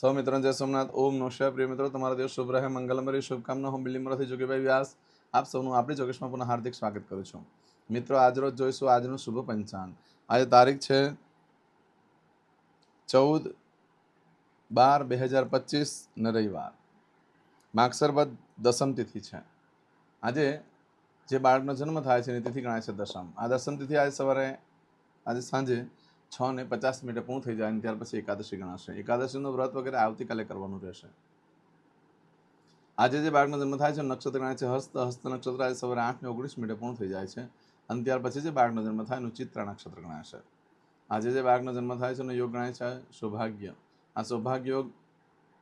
સૌ મિત્રો જય સોમનાથ. ઓમ નમઃ પ્રિય મિત્રો, તમારા દિવસ શુભ રહે. મંગલમરી શુભકામના. હું બિલીમરાથી જોગીભાઈ વ્યાસ, આપ સૌનું આપણી ચોકસમાં પુનઃ હાર્દિક સ્વાગત કરું છું. મિત્રો આજરોજ જોઈશું આજનું શુભ પંચાંગ. આજે તારીખ છે ચૌદ બાર બે હજાર પચીસ ને રવિવાર. માગસર બદ દસમ તિથિ છે. આજે જે બાળકનો જન્મ થાય છે એની તિથિ ગણાય છે દસમ. આ દસમ તિથિ આજે સવારે, આજે સાંજે છ ને પચાસ મિનિટે પૂર્ણ થઈ જાય અને ત્યાર પછી એકાદશી ગણાશે. એકાદશીનું વ્રત વગેરે આવતીકાલે કરવાનું રહેશે. આજે જે બાળકનો જન્મ થાય છે નક્ષત્ર ગણાય છે, હસ્ત હસ્ત નક્ષત્ર, આજે સવારે આઠ ને ઓગણીસ મિનિટે પૂર્ણ થઈ જાય છે અને ત્યાર પછી જે બાળકનો જન્મ થાય એનું ચિત્ર નક્ષત્ર ગણાય છે આજે જે બાળકનો જન્મ થાય છે, એનો યોગ ગણાય છે સૌભાગ્ય. આ સૌભાગ્ય યોગ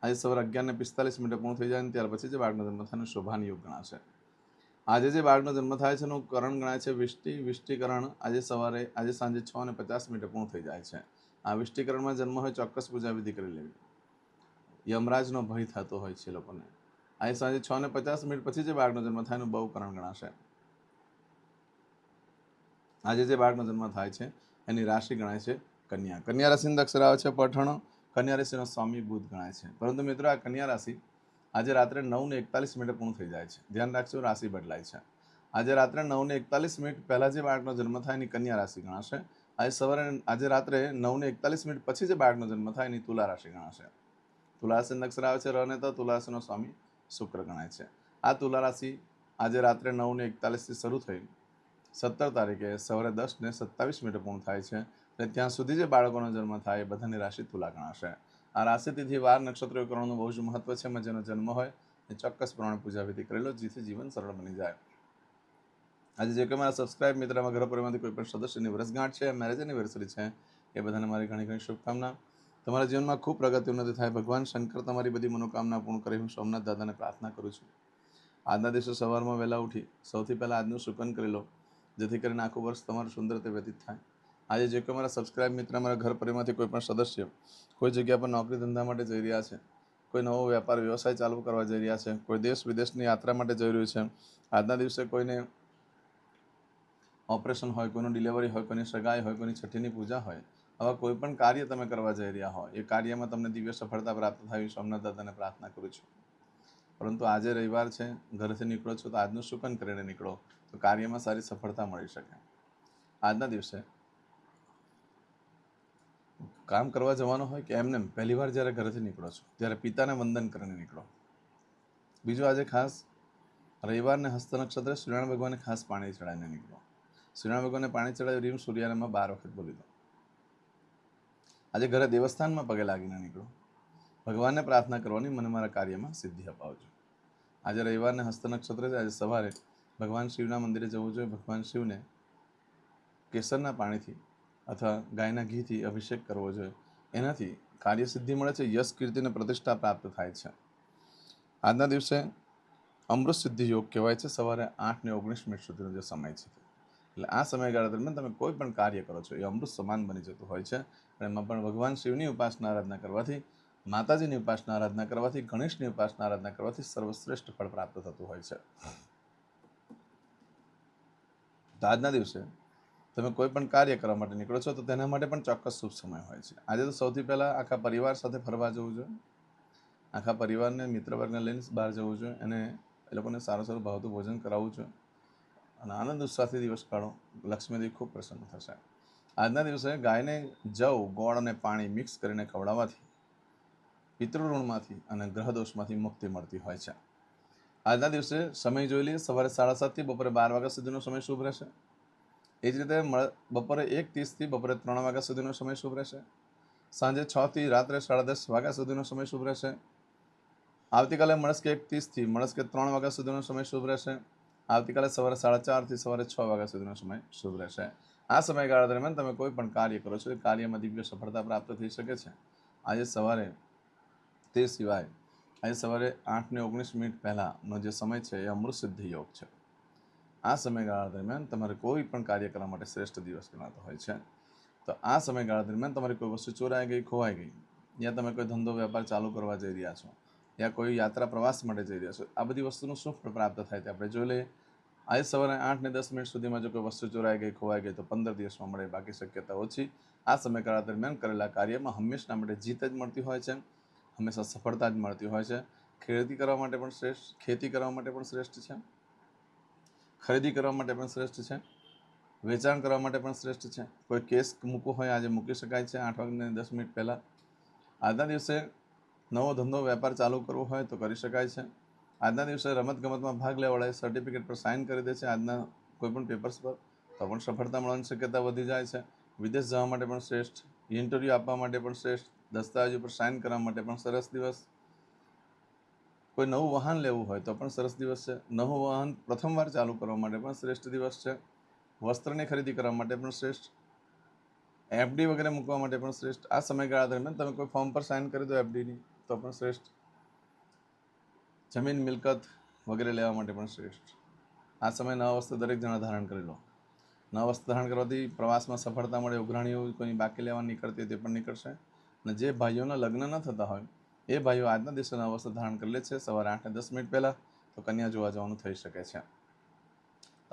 આજે સવારે અગિયાર ને પિસ્તાલીસ મિનિટે પૂર્ણ થઈ જાય અને ત્યાર પછી જે બાળકનો જન્મ થાય એનો શોભાન યોગ ગણાશે. આજે જે બાળકનો જન્મ થાય છે એનું કરણ ગણાય છે વિષ્ટિ. વિષ્ટિકરણ આજે સવારે, આજે સાંજે છ અને પચાસ મિનિટે પૂર્ણ થઈ જાય છે. આ વિષ્ટિકરણમાં જન્મ હોય ચોક્કસ પૂજા વિધિ કરી લેવી. યમરાજનો ભય થતો હોય છે લોકોને. આજે સાંજે છ ને પચાસ મિનિટ પછી જે બાળકનો જન્મ થાય એનું બહુ કરણ ગણાશે. આજે જે બાળકનો જન્મ થાય છે એની રાશિ ગણાય છે કન્યા. કન્યા રાશિની અક્ષર છે પઠણ. કન્યા રાશિનો સ્વામી બુધ ગણાય છે. પરંતુ મિત્રો આ કન્યા રાશિ આજે રાત્રે નવને એકતાલીસ મિનિટે પૂર્ણ થઈ જાય છે. ધ્યાન રાખજો, રાશિ બદલાય છે. આજે રાત્રે નવને એકતાલીસ મિનિટ પહેલાં જે બાળકનો જન્મ થાય એની કન્યા રાશિ ગણાશે. આજે સવારે આજે રાત્રે નવને એકતાલીસ મિનિટ પછી જે બાળકનો જન્મ થાય એની તુલા રાશિ ગણાશે. તુલા રાશિનો અક્ષર આવે છે રને તો તુલા રાશિનો સ્વામી શુક્ર ગણાય છે. આ તુલા રાશિ આજે રાત્રે નવને એકતાલીસથી શરૂ થઈ સત્તર તારીખે સવારે દસને સત્તાવીસ મિનિટે પૂર્ણ થાય છે. અને ત્યાં સુધી જે બાળકોનો જન્મ થાય એ બધાની રાશિ તુલા ગણાશે. આ રાશિ તિથિ વાર નક્ષત્રો કરવાનું બહુ જ મહત્વ છે. એમાં જેનો જન્મ હોય એ ચોક્કસ પ્રમાણે પૂજા વિધિ કરેલો, જેથી જીવન સરળ બની જાય. આજે જે કે મારા સબસ્ક્રાઇબ મિત્રમાં ઘર પરિવારમાંથી કોઈ પણ સદસ્યની વર્ષગાંઠ છે મેરેજ એનિવર્સરી છે, એ બધાને મારી ઘણી ઘણી શુભકામના. તમારા જીવનમાં ખૂબ પ્રગતિ ઉન્નતિ થાય. ભગવાન શંકર તમારી બધી મનોકામના પૂર્ણ કરી. હું સોમનાથ દાદાને પ્રાર્થના કરું છું. આજના દિવસે સવારમાં વહેલા ઉઠી સૌથી પહેલાં આજનું સુકન કરી લો, જેથી કરીને આખું વર્ષ તમારું સુંદર રીતે વ્યતીત થાય. આજે જે કોઈ મારા સબસ્ક્રાઇબ મિત્ર મારા ઘર પરિવારમાંથી કોઈ પણ સદસ્ય કોઈ જગ્યા પર નોકરી ધંધા માટે જઈ રહ્યા છે, કોઈ નવો વેપાર વ્યવસાય ચાલુ કરવા જઈ રહ્યા છે, કોઈ દેશ વિદેશની યાત્રા માટે જઈ રહ્યું છે, આજના દિવસે કોઈને ઓપરેશન હોય, કોઈનું ડિલિવરી હોય, કોઈની સગાઈ હોય, કોઈની છઠ્ઠીની પૂજા હોય, આવા કોઈ પણ કાર્ય તમે કરવા જઈ રહ્યા હો એ કાર્યમાં તમને દિવ્ય સફળતા પ્રાપ્ત થાય, સોમનાથ દાદાને પ્રાર્થના કરું છું. પરંતુ આજે રવિવાર છે, ઘરેથી નીકળો છો તો આજનું શુકન કરીને નીકળો, તો કાર્યમાં સારી સફળતા મળી શકે. આજના દિવસે કામ કરવા જવાનું હોય કે એમને પહેલી વાર જ્યારે ઘરેથી નીકળો છો, ત્યારે પિતાને વંદન કરીને નીકળો. બીજું આજે ખાસ રવિવારને હસ્ત નક્ષત્રે, સૂર્યનારાયણ ભગવાનને ખાસ પાણી ચડાવીને નીકળો. સૂર્યનારાયણ ભગવાનને પાણી ચડાવી રીમ સૂર્યનારાયણમાં બાર વખત બોલી દો. આજે ઘરે દેવસ્થાનમાં પગે લાગીને નીકળો. ભગવાનને પ્રાર્થના કરવાની, મને મારા કાર્યમાં સિદ્ધિ અપાવજો. આજે રવિવારને હસ્ત નક્ષત્ર છે, આજે સવારે ભગવાન શિવના મંદિરે જવું જોઈએ. ભગવાન શિવને કેસરના પાણીથી અથવા ગાયના ઘીથી અભિષેક કરવો જોઈએ. એનાથી કાર્યસિદ્ધિ મળે છે, યશ કીર્તિ અને પ્રતિષ્ઠા પ્રાપ્ત થાય છે. આજના દિવસે અમૃત સિદ્ધિ યોગ કહેવાય છે, સવારે આઠ ને ઓગણીસ મિનિટ સુધીનો જે સમય છે. એટલે આ સમયગાળા દરમિયાન તમે કોઈ પણ કાર્ય કરો છો, એ અમૃત સમાન બની જતું હોય છે. અને એમાં પણ ભગવાન શિવની ઉપાસના આરાધના કરવાથી, માતાજીની ઉપાસના આરાધના કરવાથી, ગણેશની ઉપાસના આરાધના કરવાથી સર્વશ્રેષ્ઠ ફળ પ્રાપ્ત થતું હોય છે. આજના દિવસે તમે કોઈ પણ કાર્ય કરવા માટે નીકળો છો, તો તેના માટે પણ ચોક્કસ શુભ સમય હોય છે. આજે તો સૌથી પહેલાં આખા પરિવાર સાથે ફરવા જવું જોઈએ. આખા પરિવારને મિત્ર વર્ગને લઈને બહાર જવું જોઈએ અને એ લોકોને સારું સારું ભાવતું ભોજન કરાવવું જોઈએ. અને આનંદ, ઉત્સાહથી દિવસ કાઢો. લક્ષ્મીદેવી ખૂબ પ્રસન્ન થશે. આજના દિવસે ગાયને જવ, ગોળ અને પાણી મિક્સ કરીને ખવડાવવાથી, પિતૃઋણમાંથી અને ગ્રહદોષમાંથી મુક્તિ મળતી હોય છે. આજના દિવસે સમય જોઈ લઈએ. સવારે સાડા સાતથી બપોરે બાર વાગ્યા સુધીનો સમય શુભ રહેશે. એ જ રીતે બપોરે એક ત્રીસથી બપોરે ત્રણ વાગ્યા સુધીનો સમય શુભ રહેશે. સાંજે છથી રાત્રે સાડા દસ વાગ્યા સુધીનો સમય શુભ રહેશે. આવતીકાલે મળસ્કે એક ત્રીસથી મળસ્કે ત્રણ વાગ્યા સુધીનો સમય શુભ રહેશે. આવતીકાલે સવારે સાડા ચારથી સવારે છ વાગ્યા સુધીનો સમય શુભ રહેશે. આ સમયગાળા દરમિયાન તમે કોઈ પણ કાર્ય કરો છો એ કાર્યમાં દિવ્ય સફળતા પ્રાપ્ત થઈ શકે છે. આજે સવારે તે સિવાય, આજે સવારે આઠને ઓગણીસ મિનિટ પહેલાંનો જે સમય છે એ અમૃત સિદ્ધિ યોગ છે. આ સમયગાળા દરમિયાન તમારે કોઈ પણ કાર્ય કરવા માટે શ્રેષ્ઠ દિવસ ગણાતો હોય છે. તો આ સમયગાળા દરમિયાન તમારી કોઈ વસ્તુ ચોરાઈ ગઈ, ખોવાઈ ગઈ, યા તમે કોઈ ધંધો, વેપાર ચાલુ કરવા જઈ રહ્યા છો, યા કોઈ યાત્રા પ્રવાસ માટે જઈ રહ્યા છો, આ બધી વસ્તુનું શું પ્રાપ્ત થાય તે આપણે જોઈ લઈએ. આજે સવારે આઠ ને દસ મિનિટ સુધીમાં જો કોઈ વસ્તુ ચોરાઈ ગઈ, ખોવાઈ ગઈ, તો પંદર દિવસમાં મળે, બાકી શક્યતા ઓછી. આ સમયગાળા દરમિયાન કરેલા કાર્યમાં હંમેશા માટે જીત જ મળતી હોય છે, હંમેશા સફળતા જ મળતી હોય છે. ખેતી કરવા માટે પણ શ્રેષ્ઠ, ખેતી કરવા માટે પણ શ્રેષ્ઠ છે. ખરીદી કરવા માટે પણ શ્રેષ્ઠ છે. વેચાણ કરવા માટે પણ શ્રેષ્ઠ છે. કોઈ કેસ મૂકવો હોય, આજે મૂકી શકાય છે આઠ વાગ્યાને દસ મિનિટ પહેલાં. આજના દિવસે નવો ધંધો વેપાર ચાલુ કરવો હોય તો કરી શકાય છે. આજના દિવસે રમતગમતમાં ભાગ લેવાળાએ સર્ટિફિકેટ પર સાઇન કરી દે છે. આજના કોઈપણ પેપર્સ પર તો પણ સફળતા મળવાની શક્યતા વધી જાય છે. વિદેશ જવા માટે પણ શ્રેષ્ઠ. ઇન્ટરવ્યૂ આપવા માટે પણ શ્રેષ્ઠ. દસ્તાવેજ ઉપર સાઇન કરવા માટે પણ સરસ દિવસ. કોઈ નવું વાહન લેવું હોય તો પણ સરસ દિવસ છે. નવું વાહન પ્રથમવાર ચાલુ કરવા માટે પણ શ્રેષ્ઠ દિવસ છે. વસ્ત્રની ખરીદી કરવા માટે પણ શ્રેષ્ઠ. એફડી વગેરે મૂકવા માટે પણ શ્રેષ્ઠ. આ સમયગાળા દરમિયાન તમે કોઈ ફોર્મ પર સાઇન કરી દો એફડીની તો પણ શ્રેષ્ઠ. જમીન, મિલકત વગેરે લેવા માટે પણ શ્રેષ્ઠ. આ સમય નવા વસ્તુ દરેક જણા ધારણ કરી લો. નવા વસ્તુ ધારણ કરવાથી પ્રવાસમાં સફળતા મળે, ઉઘરાણીઓ કોઈ બાકી લેવા નીકળતી તે પણ નીકળશે. અને જે ભાઈઓના લગ્ન ન થતા હોય એ ભાઈઓ આજના દિવસના અવસ્થા ધારણ કરી લે છે. સવારે આઠને દસ મિનિટ પહેલાં તો કન્યા જોવા જવાનું થઈ શકે છે.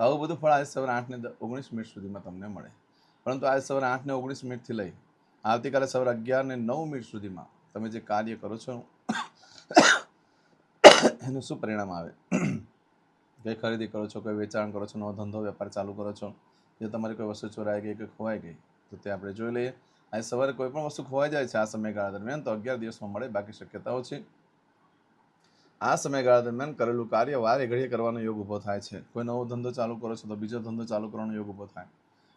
આવું બધું ફળ આજે સવારે આઠને ઓગણીસ મિનિટ સુધીમાં તમને મળે. પરંતુ આજે સવારે આઠને ઓગણીસ મિનિટથી લઈ આવતીકાલે સવારે અગિયારને નવ મિનિટ સુધીમાં તમે જે કાર્ય કરો છો, એનું શું પરિણામ આવે? કઈ ખરીદી કરો છો, કોઈ વેચાણ કરો છો, નવો ધંધો, વેપાર ચાલુ કરો છો, જે તમારી કોઈ વસ્તુ ચોરાઈ ગઈ કે ખોવાઈ ગઈ, તો તે આપણે જોઈ લઈએ. આજે સવારે કોઈ પણ વસ્તુ ખોવાઈ જાય છે આ સમયગાળા દરમિયાન, તો અગિયાર દિવસમાં મળે બાકી શક્યતાઓ છે. આ સમયગાળા દરમિયાન કરેલું કાર્ય વારે ઘડીએ કરવાનો યોગ ઊભો થાય છે. કોઈ નવો ધંધો ચાલુ કરો છો તો બીજો ધંધો ચાલુ કરવાનો યોગ ઊભો થાય.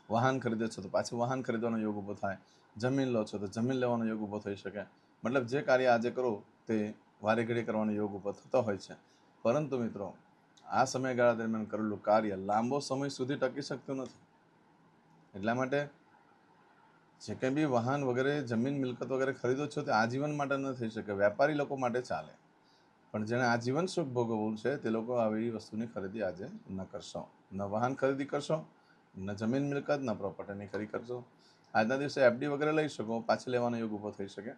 વાહન ખરીદો છો તો પાછું વાહન ખરીદવાનો યોગ ઊભો થાય. જમીન લો છો તો જમીન લેવાનો યોગ ઊભો થઈ શકે. મતલબ જે કાર્ય આજે કરો તે વારે ઘડીએ કરવાનો યોગ ઊભો થતો હોય છે. પરંતુ મિત્રો, આ સમયગાળા દરમિયાન કરેલું કાર્ય લાંબો સમય સુધી ટકી શકતું નથી. એટલા માટે જે કંઈ બી વાહન વગેરે, જમીન મિલકત વગેરે ખરીદો છો તે આજીવન માટે ન થઈ શકે. વેપારી લોકો માટે ચાલે. પણ જેણે આજીવન સુખ ભોગવવું છે તે લોકો આવી વસ્તુની ખરીદી આજે ન કરશો. ન વાહન ખરીદી કરશો, ન જમીન મિલકત, ન પ્રોપર્ટીની ખરીદી કરશો. આજના દિવસે એફડી વગેરે લઈ શકો, પાછી લેવાનો યોગ ઊભો થઈ શકે.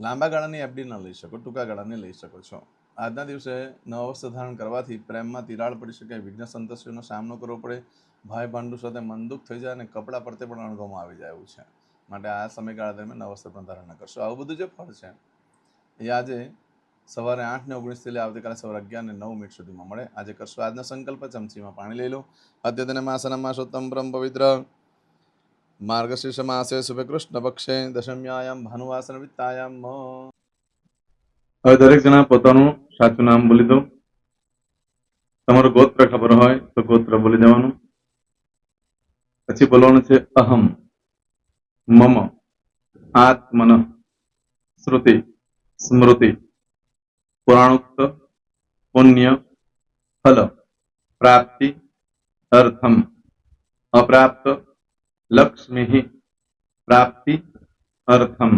લાંબા ગાળાની એફડી ન લઈ શકો, ટૂંકા ગાળાની લઈ શકો છો. આજના દિવસે નવા વસ્ત્ર ધારણ કરવાથી પ્રેમમાં તિરાડ પડી શકે, વિઘ્ન સંતોષીનો સામનો કરવો પડે ભાઈ ભાંડુ સાથે મનદુખ થઈ જાય અને કપડાં પરતે પણ અણગમો આવી જાય એવું છે. માટે આ સમયગાળા દરમિયાન નવસ્ત્ર પણ ધારણ કરશો. આવું બધું જે ફળ છે, એ આજે સવારે આઠ ને ઓગણીસથી લઈ આવતીકાલે સવારે અગિયાર ને નવ મિનિટ સુધીમાં મળે. આજે કરશો આજનો સંકલ્પ. ચમચીમાં પાણી લઈ લો. અત્યતને માસના માસોત્તમ પરમ પવિત્ર. માર્ગશીર્ષ માસે શુભે કૃષ્ણ પક્ષે. દશમ્યાયામ ભાનુવાસન વિત્તાયામ. હવે દરેક જણા પોતાનું સાચું નામ બોલી દો. તમારું ગોત્ર ખબર હોય તો ગોત્ર બોલી દેવાનું. પછી બોલવાનું છે અહમ મમ આત્મન શ્રુતિ સ્મૃતિ પુરાણોક્ત પુણ્ય ફલ પ્રાપ્તિ અર્થમ અપ્રાપ્ત લક્ષ્મી પ્રાપ્તિ અર્થમ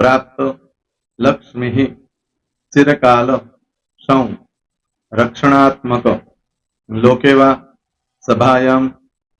પ્રાપ્ત લક્ષ્મી ચિરકાલ સૌ રક્ષણાત્મક લોકેવા સભાયામ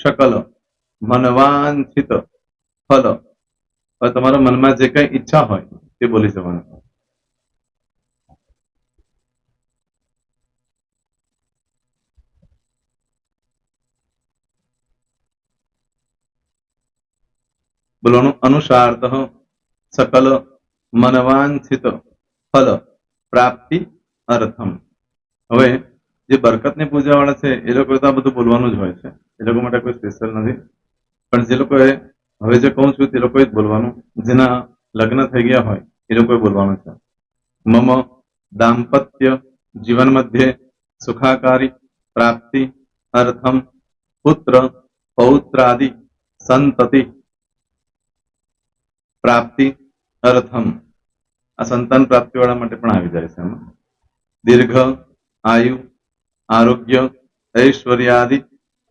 સકલ મનવાંછિત ફલ. તમારા મનમાં જે કઈ ઈચ્છા હોય તે બોલી જવાનું. બોલવાનું અનુસાર્થ સકલ મનવાંછિત ફલ, પ્રાપ્તિ, અર્થમ. હવે જે બરકતની પૂજા વાળા છે, એ લોકો તો આ બધું બોલવાનું જ હોય છે. એ લોકો માટે કોઈ સ્પેશિયલ નથી. પણ જે લોકોએ હવે જે કહું છું તે લોકોએ જ બોલવાનું. જેના લગ્ન થઈ ગયા હોય એ લોકોએ બોલવાનું છે. મમ દાંપત્ય જીવન મધ્યે સુખાકારી, પ્રાપ્તિ, અર્થમ, પુત્ર, પૌત્રાદિ, સંતતિ, પ્રાપ્તિ, અર્થમ. આ સંતાન પ્રાપ્તિ વાળા માટે પણ આવી જાય છે દીર્ઘ, આયુ, આરોગ્ય, ઐશ્વર્યાદિ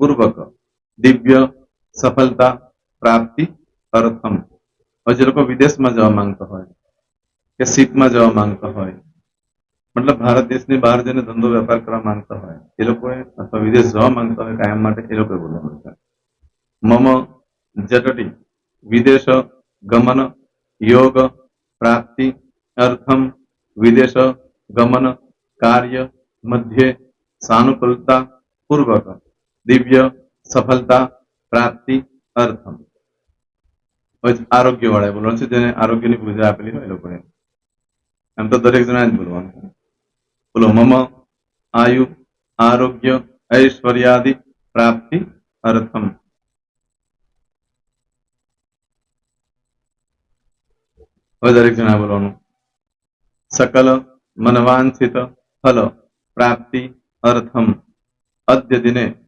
પૂર્વક દિવ્ય સફળતા પ્રાપ્તિ અર્થમ હવે જે લોકો વિદેશમાં જવા માંગતા હોય કે શીપમાં જવા માંગતા હોય મતલબ ભારત દેશની બહાર જઈને ધંધો વેપાર કરવા માંગતા હોય એ લોકોએ અથવા વિદેશ જવા માંગતા હોય કાયમ માટે એ લોકોએ બોલવાનું છે મમ જટટી વિદેશ ગમન યોગ પ્રાપ્તિ અર્થમ વિદેશ ગમન કાર્ય મધ્યે સાનુકૂલતા પૂર્વક દિવ્ય સફળતા, પ્રાપ્તિ, અર્થમ. આરોગ્ય વાળા બોલવાનું છે, જેને આરોગ્યની પૂજા આપેલી હોય લોકોએ. એમ તો દરેક જણા જ બોલવાનું. બોલો, મમ, આયુ, આરોગ્ય, ઐશ્વર્યાદિ, પ્રાપ્તિ, અર્થમ. હવે દરેક જણા બોલવાનું. સકલ, મનવાંછિત, ફલ, પ્રાપ્તિ, અર્થમ. અદ્ય દિને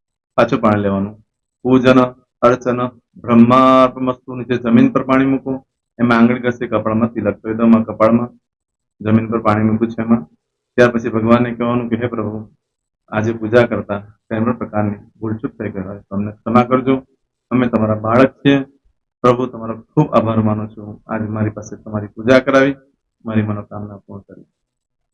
પાછું પાણી લેવાનું. પૂજન, અર્ચન બ્રહ્માર્પમસ્તુ નીચે જમીન પર પાણી મૂકો એમાં આંગળી ઘસે, કપાળમાં તિલક દો, એમાં કપાળમાં જમીન પર પાણી મૂક્યું છે એમાં. ત્યાર પછી ભગવાનને કહેવાનું કે, હે પ્રભુ, આજે પૂજા કરતા કોઈ પ્રકારની ભૂલચૂક થઈ ગઈ હોય. તમને ક્ષમા કરજો. અમે તમારા બાળક છીએ. પ્રભુ, તમારો ખૂબ આભાર માનું છું. આજે મારી પાસે તમારી પૂજા કરાવી. મારી મનોકામના પૂર્ણ કરી.